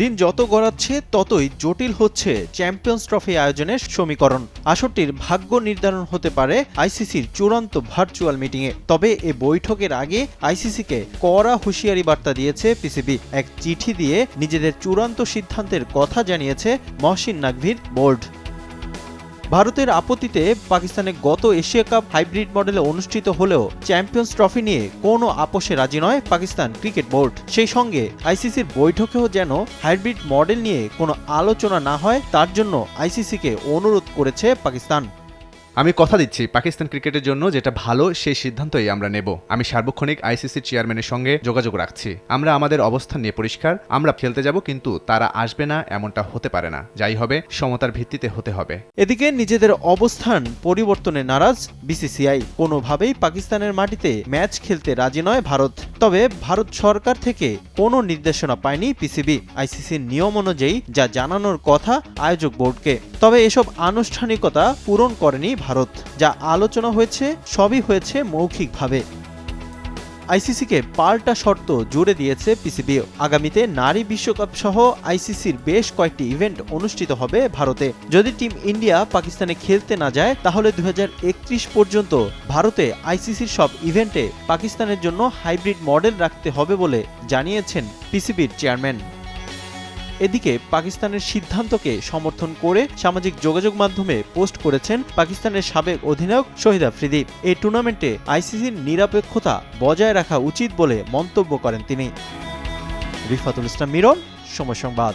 দিন যত গড়াচ্ছে, ততই জটিল হচ্ছে চ্যাম্পিয়ন্স ট্রফি আয়োজনের সমীকরণ। আসরটির ভাগ্য নির্ধারণ হতে পারে আইসিসির চূড়ান্ত ভার্চুয়াল মিটিংয়ে। তবে এ বৈঠকের আগে আইসিসিকে কড়া হুঁশিয়ারি বার্তা দিয়েছে পিসিবি। এক চিঠি দিয়ে নিজেদের চূড়ান্ত সিদ্ধান্তের কথা জানিয়েছে মহসিন নাকভির বোর্ড। ভারতের আপত্তিতে পাকিস্তানে গত এশিয়া কাপ হাইব্রিড মডেলে অনুষ্ঠিত হলেও চ্যাম্পিয়ন্স ট্রফি নিয়ে কোনো আপোষে রাজি নয় পাকিস্তান ক্রিকেট বোর্ড। সেই সঙ্গে আইসিসির বৈঠকেও যেন হাইব্রিড মডেল নিয়ে কোনো আলোচনা না হয়, তার জন্য আইসিসিকে অনুরোধ করেছে পাকিস্তান। আমি কথা দিচ্ছি পাকিস্তান ক্রিকেটের জন্য যেটা ভালো, সেই সিদ্ধান্তই আমরা নেব। আমি সার্বক্ষণিক আইসিসির চেয়ারম্যানের সঙ্গে যোগাযোগ রাখছি। আমরা আমাদের অবস্থান নিয়ে পরিষ্কার, আমরা খেলতে যাব কিন্তু তারা আসবে না, এমনটা হতে পারে না। যাই হবে, সমতার ভিত্তিতে হতে হবে। এদিকে নিজেদের অবস্থান পরিবর্তনে নারাজ বিসিসিআই। কোনোভাবেই পাকিস্তানের মাটিতে ম্যাচ খেলতে রাজি নয় ভারত। তবে ভারত সরকার থেকে কোনো নির্দেশনা পায়নি পিসিবি। আইসিসির নিয়ম অনুযায়ী যা জানানোর কথা আয়োজক বোর্ডকে। তবে এসব আনুষ্ঠানিকতা পূরণ করেনি ভারত, যা আলোচনা হয়েছে, সবই হয়েছে মৌখিকভাবে। আইসিসিকে পাল্টা শর্ত জুড়ে দিয়েছে পিসিবিও আগামীতে নারী বিশ্বকাপ সহ আইসিসির বেশ কয়েকটি ইভেন্ট অনুষ্ঠিত হবে ভারতে। যদি টিম ইন্ডিয়া পাকিস্তানে খেলতে না যায়, তাহলে দু হাজার একত্রিশ পর্যন্ত ভারতে আইসিসির সব ইভেন্টে পাকিস্তানের জন্য হাইব্রিড মডেল রাখতে হবে বলে জানিয়েছেন পিসিবির চেয়ারম্যান। এদিকে পাকিস্তানের সিদ্ধান্তকে সমর্থন করে সামাজিক যোগাযোগ মাধ্যমে পোস্ট করেছেন পাকিস্তানের সাবেক অধিনায়ক শহীদ আফ্রিদি। এই টুর্নামেন্টে আইসিসির নিরপেক্ষতা বজায় রাখা উচিত বলে মন্তব্য করেন তিনি। রিফাতুল ইসলাম মিরন, সময় সংবাদ।